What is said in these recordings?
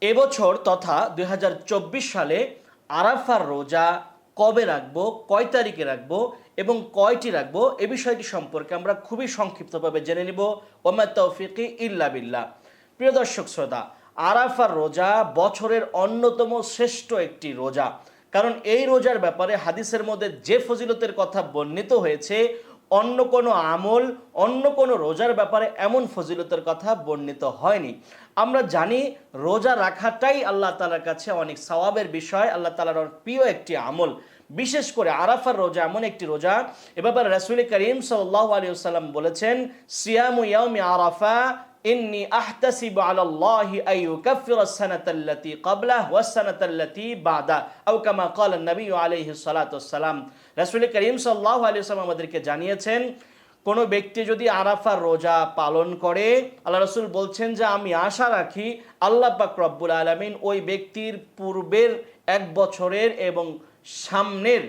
এবছর তথা দুই হাজার চব্বিশ সালে আরাফার রোজা কবে রাখব, কয় তারিখে রাখব এবং কয়টি রাখব, এ বিষয়টি সম্পর্কে আমরা খুবই সংক্ষিপ্তভাবে জেনে নিব। ওমা তৌফিকি ইল্লা বিল্লাহ। প্রিয় দর্শক শ্রোতা, আরাফার রোজা বছরের অন্যতম শ্রেষ্ঠ একটি রোজা। কারণ এই রোজার ব্যাপারে হাদিসের মধ্যে যে ফজিলতের কথা বর্ণিত হয়েছে অন্য কোনো আমল, অন্য কোনো রোজার ব্যাপারে এমন ফজিলতের কথা বর্ণিত হয়নি। আমরা জানি রোজা রাখাটাই আল্লাহ তালার কাছে অনেক সওয়াবের বিষয়, আল্লাহ তালার প্রিয় একটি আমল। বিশেষ করে আরাফার রোজা এমন একটি রোজা। এ ব্যাপারে রাসুল করিম সাল্লাহ আলী সাল্লাম বলেছেন, সিয়াম ইয়াউমি আরাফা ইন্নি আহতাসিবু আলাল্লাহি আন ইউকাফিরা আস-সানাতা আল্লাতী ক্বাবলাহ ওয়াস-সানাতা আল্লাতী বাদা। আও কামা নবী আলাইহি সালাতু ওয়াসসালাম। রাসূল করিম সাল্লাল্লাহু আমাদেরকে জানিয়েছেন, কোনো ব্যক্তি যদি আরাফার রোজা পালন করে, আল্লাহ রসুল বলছেন যে, আমি আশা রাখি আল্লাহ পাক রব্বুল আলমিন ওই ব্যক্তির পূর্বের এক বছরের এবং সামনের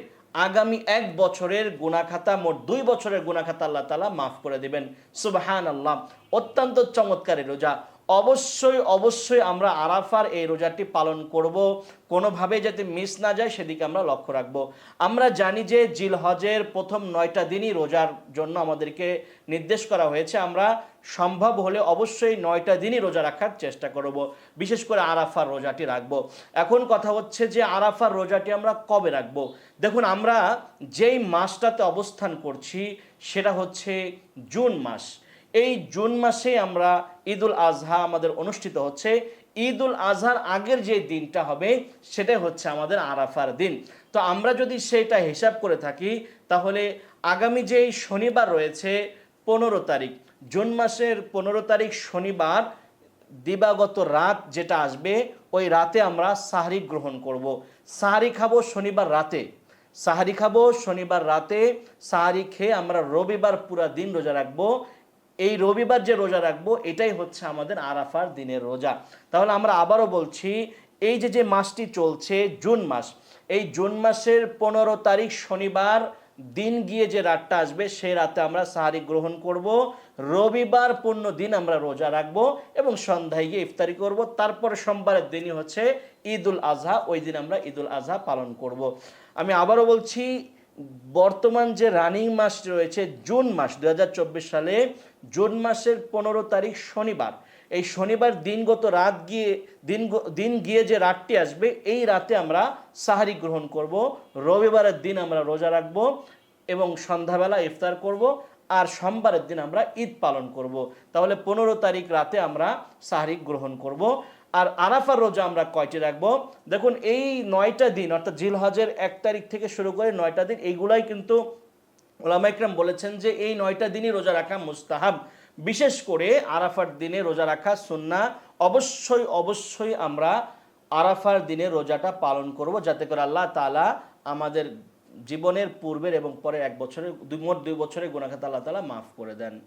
আগামী এক বছরের গুণাখাতা মোট দুই বছরের গুণাখাতা আল্লাহ তালা মাফ করে দেবেন। সুবাহান আল্লাহ অত্যন্ত চমৎকারী রোজা। অবশ্যই অবশ্যই আমরা আরাফার এই রোজাটি পালন করব। কোনোভাবে যাতে মিস না যায়, সেদিকে আমরা লক্ষ্য রাখব। আমরা জানি যে জিল হজের প্রথম নয়টা দিনই রোজার জন্য আমাদেরকে নির্দেশ করা হয়েছে। আমরা সম্ভব হলে অবশ্যই নয়টা দিনই রোজা রাখার চেষ্টা করব। বিশেষ করে আরাফার রোজাটি রাখব। এখন কথা হচ্ছে যে আরাফার রোজাটি আমরা কবে রাখব? দেখুন, আমরা যেই মাসটাতে অবস্থান করছি, সেটা হচ্ছে জুন মাস। এই জুন মাসে আমরা ঈদুল আজহা আমাদের অনুষ্ঠিত হচ্ছে। ঈদুল আজহার আগের যে দিনটা হবে সেটাই হচ্ছে আমাদের আরাফার দিন। তো আমরা যদি সেটা হিসাব করে থাকি, তাহলে আগামী যেই শনিবার রয়েছে, পনেরো তারিখ, জুন মাসের পনেরো তারিখ শনিবার দিবাগত রাত যেটা আসবে, ওই রাতে আমরা সাহারি গ্রহণ করব। সাহারি খাব শনিবার রাতে। সাহারি খাব শনিবার রাতে, সাহারি খেয়ে আমরা রবিবার পুরা দিন রোজা রাখব। এই রবিবার যে রোজা রাখব, এটাই হচ্ছে আমাদের আরাফার দিনের রোজা। তাহলে আমরা আবারও বলছি, এই যে যে মাসটি চলছে, জুন মাস, এই জুন মাসের পনেরো তারিখ শনিবার দিন গিয়ে যে রাতটা আসবে, সেই রাতে আমরা সাহারি গ্রহণ করব। রবিবার পূর্ণ দিন আমরা রোজা রাখব এবং সন্ধ্যায় গিয়ে ইফতারি করব। তারপরে সোমবারের দিনই হচ্ছে ঈদুল আজহা, ওই দিন আমরা ঈদুল আজহা পালন করব। আমি আবারও বলছি বর্তমান যে রানিং মাস রয়েছে জুন মাস দু হাজার চব্বিশ সালে, জুন মাসের পনেরো তারিখ শনিবার। এই শনিবার দিনগত রাত গিয়ে দিন দিন গিয়ে যে রাতটি আসবে, এই রাতে আমরা সাহারি গ্রহণ করব। রবিবারের দিন আমরা রোজা রাখব এবং সন্ধ্যাবেলা ইফতার করব আর সোমবারের দিন আমরা ঈদ পালন করব। তাহলে পনেরো তারিখ রাতে আমরা সাহারি গ্রহণ করব। আর আরাফার রোজা আমরা কয়টি রাখব? দেখুন, এই নয়টা দিন, অর্থাৎ জিল হজের এক তারিখ থেকে শুরু করে নয়টা দিন, এইগুলাই কিন্তু ওলামা ইকরাম বলেছেন যে এই নয়টা দিনই রোজা রাখা মুস্তাহাব। বিশেষ করে আরাফার দিনে রোজা রাখা সুন্না অবশ্যই অবশ্যই আমরা আরাফার দিনে রোজাটা পালন করব, যাতে করে আল্লাহ তালা আমাদের জীবনের পূর্বের এবং পরের এক বছরের, দুই, মোট দুই বছরের গুণাখাত আল্লাহ তালা মাফ করে দেন।